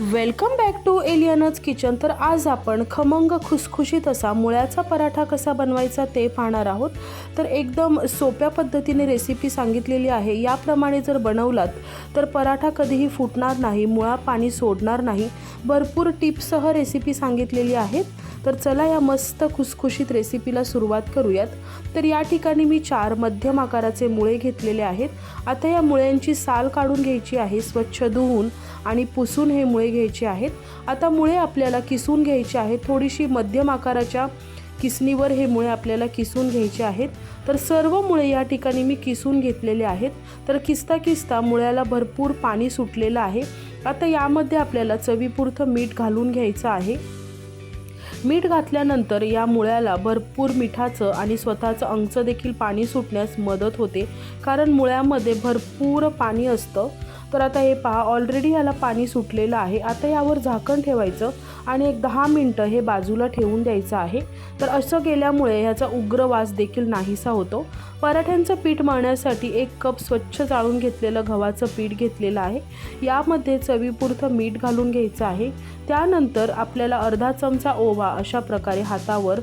Welcome back to एलियनच kitchen. तर आज आपण खमंग खुसखुशीत असा मुळ्याचा पराठा कसा बनवायचा ते पाहणार आहोत. तर एकदम सोप्या पद्धतीने रेसिपी सांगितलेली आहे. याप्रमाणे जर बनवलात तर पराठा कधीही फुटणार नाही मुळा पाणी सोडणार नाही. भरपूर टिप्ससह रेसिपी सांगितलेली आहेत. तर चला या मस्त खुसखुशीत रेसिपीला सुरुवात करूयात. तर या ठिकाणी मी चार मध्यम आकाराचे मुळे घेतलेले आहेत. आता या मुळ्यांची साल काढून घ्यायची आहे स्वच्छ धुवून आणि पुसून हे मुळे घ्यायचे आहेत. आता मुळे आपल्याला किसून घ्यायचे आहेत. थोडीशी मध्यम आकाराच्या किसणीवर हे मुळे आपल्याला किसून घ्यायचे आहेत. तर सर्व मुळे या ठिकाणी मी किसून घेतलेले आहेत. तर किसता किसता मुळ्याला भरपूर पाणी सुटलेलं आहे. आता यामध्ये आपल्याला चवीपुरतं मीठ घालून घ्यायचं आहे. मीठ घातल्यानंतर या मुळ्याला भरपूर मिठाचं आणि स्वतःचं अंगचं देखील पाणी सुटण्यास मदत होते. कारण मुळ्यामध्ये भरपूर पाणी असतं. तर आता हे पहा ऑलरेडी याला पाणी सुटलेलं आहे. आता यावर झाकण ठेवायचं आणि एक दहा मिनटं हे बाजूला ठेवून द्यायचं आहे. तर असं केल्यामुळे ह्याचा उग्र वास देखील नाहीसा होतो. पराठ्यांचं पीठ मळण्यासाठी एक कप स्वच्छ जाळून घेतलेलं गव्हाचं पीठ घेतलेलं आहे. यामध्ये चवीपुरतं मीठ घालून घ्यायचं आहे. त्यानंतर आपल्याला अर्धा चमचा ओवा अशा प्रकारे हातावर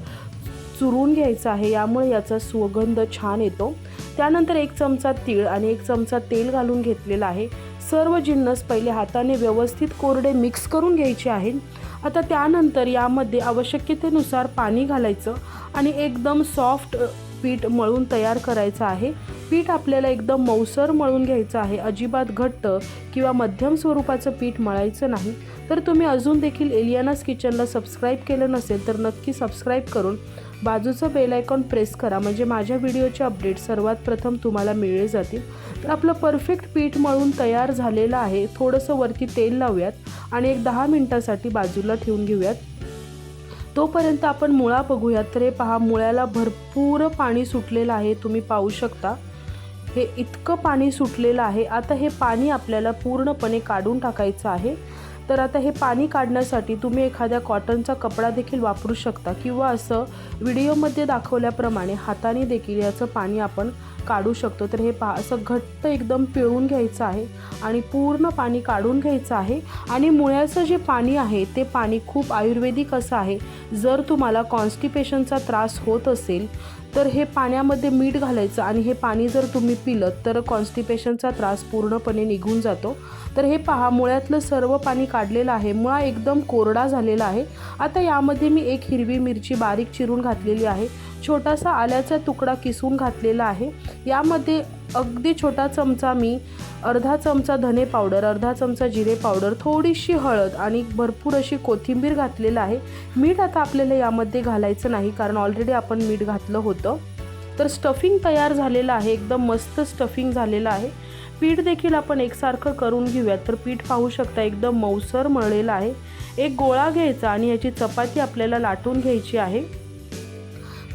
चुरून घ्यायचं आहे यामुळे याचा सुगंध छान येतो. त्यानंतर एक चमचा तीळ आणि एक चमचा तेल घालून घेतलेला आहे. सर्व जिन्नस पहिले हाताने व्यवस्थित कोरडे मिक्स करून घ्यायचे आहेत आता त्यानंतर यामध्ये आवश्यकतेनुसार पाणी घालायचं आणि एकदम सॉफ्ट पीठ मळून तयार करायचं आहे. पीठ आपल्याला एकदम मौसर मळून घ्यायचं आहे. अजिबात घट्ट किंवा मध्यम स्वरूपाचं पीठ मळायचं नाही. तर तुम्ही अजून देखील एलियानास किचनला सबस्क्राईब केलं नसेल तर नक्की सबस्क्राईब करून बाजूचं बेल आयकॉन प्रेस करा. म्हणजे माझ्या व्हिडिओचे अपडेट सर्वात प्रथम तुम्हाला मिळले जातील. तर आपलं परफेक्ट पीठ मळून तयार झालेलं आहे. थोडंसं वरती तेल लावूयात आणि एक दहा मिनटासाठी बाजूला ठेवून घेऊयात. तोपर्यंत आपण मुळा बघूयात. तर हे पहा मुळ्याला भरपूर पाणी सुटलेलं आहे. तुम्ही पाहू शकता. हे इतकं पाणी सुटलेलं आहे. आता हे पाणी आपल्याला पूर्णपणे काढून टाकायचं आहे. तर आता हे पाणी काढण्यासाठी तुम्ही एखाद्या कॉटनचा कपडा देखील वापरू शकता किंवा असं व्हिडिओमध्ये दाखवल्याप्रमाणे हाताने देखील याचं पाणी आपण काढू शकतो. तर हे पा असं घट्ट एकदम पिळून घ्यायचं आहे आणि पूर्ण पाणी काढून घ्यायचं आहे. आणि मुळ्याचं जे पाणी आहे ते पाणी खूप आयुर्वेदिक असं आहे. जर तुम्हाला कॉन्स्टिपेशनचा त्रास होत असेल तर हे पाण्यामध्ये मीठ घालायचं आणि हे पाणी जर तुम्ही पिलं तर कॉन्स्टिपेशनचा त्रास पूर्णपणे निघून जातो. तर हे पहा मुळ्यातलं सर्व पाणी काढलेलं आहे. मुळा एकदम कोरडा झालेला आहे. आता यामध्ये मी एक हिरवी मिरची बारीक चिरून घातलेली आहे. छोटासा आल्याचा तुकडा किसून घातलेला आहे. यामध्ये अगदी छोटा चमचा मी अर्धा चमचा धने पावडर अर्धा चमचा जिरे पावडर थोडीशी हळद आणि भरपूर अशी कोथिंबीर घातलेलं आहे. मीठ आता आपल्याला यामध्ये घालायचं नाही कारण ऑलरेडी आपण मीठ घातलं होतं. तर स्टफिंग तयार झालेलं आहे एकदम मस्त स्टफिंग झालेलं आहे. पीठ देखील आपण एकसारखं करून घेऊयात. तर पीठ पाहू शकता एकदम मऊसर मळलेलं आहे. एक गोळा घ्यायचा आणि याची चपाती आपल्याला लाटून घ्यायची आहे.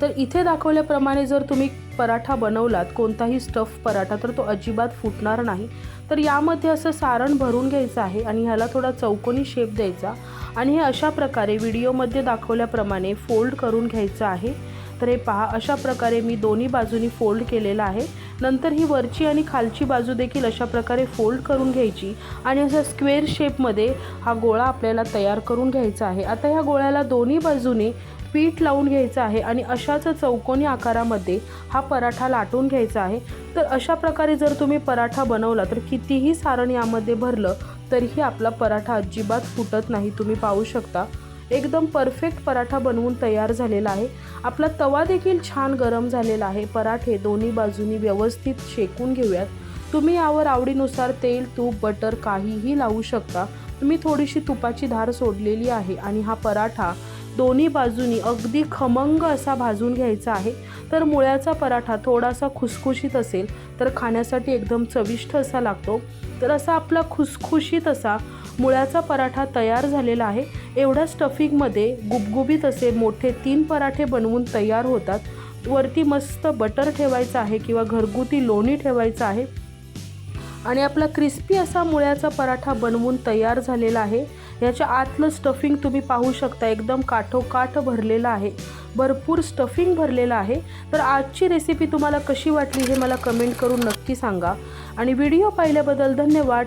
तर इथे दाखवल्याप्रमाणे जर तुम्ही पराठा बनवलात कोणताही स्टफ पराठा तर तो अजिबात फुटणार नाही. तर यामध्ये असं सारण भरून घ्यायचं आहे आणि ह्याला थोडा चौकोनी शेप द्यायचा आणि हे अशा प्रकारे व्हिडिओमध्ये दाखवल्याप्रमाणे फोल्ड करून घ्यायचं आहे. तर हे पहा अशा प्रकारे मी दोन्ही बाजूनी फोल्ड केलेलं आहे. नंतर ही वरची आणि खालची बाजू देखील अशा प्रकारे फोल्ड करून घ्यायची आणि असा स्क्वेअर शेपमध्ये हा गोळा आपल्याला तयार करून घ्यायचा आहे. आता ह्या गोळ्याला दोन्ही बाजूने पीठ लावून घ्यायचं आहे आणि अशाच चौकोनी आकारामध्ये हा पराठा लाटून घ्यायचा आहे. तर अशा प्रकारे जर तुम्ही पराठा बनवला तर कितीही सारण यामध्ये भरलं तरीही आपला पराठा अजिबात फुटत नाही. तुम्ही पाहू शकता. एकदम परफेक्ट पराठा बनवून तयार झालेला आहे. आपला तवा देखील छान गरम झालेला आहे. पराठे दोन्ही बाजूनी व्यवस्थित शेकून घेऊयात. तुम्ही यावर आवडीनुसार तेल तूप बटर काहीही लावू शकता. तुम्ही थोडीशी तुपाची धार सोडलेली आहे आणि हा पराठा दोन्ही बाजूनी अगदी खमंग असा भाजून घ्यायचा आहे. तर मुळ्याचा पराठा थोडासा खुसखुशीत असेल तर खाण्यासाठी एकदम चविष्ट असा लागतो. तर असा आपला खुसखुशीत असा मुळ्याचा पराठा तयार झालेला आहे. एवढ्या स्टफिंगमध्ये गुबगुबीत असे मोठे तीन पराठे बनवून तयार होतात. वरती मस्त बटर ठेवायचं आहे किंवा घरगुती लोणी ठेवायचं आहे. आणि आपला क्रिस्पी असा मुळ्याचा पराठा बनवून तयार झालेला आहे. याच्या आतलं स्टफिंग तुम्ही पाहू शकता. एकदम काठोकाठ भरलेलं आहे. भरपूर स्टफिंग भरलेलं आहे. तर आजची रेसिपी तुम्हाला कशी वाटली हे मला कमेंट करून नक्की सांगा. आणि व्हिडिओ पाहिल्याबद्दल धन्यवाद.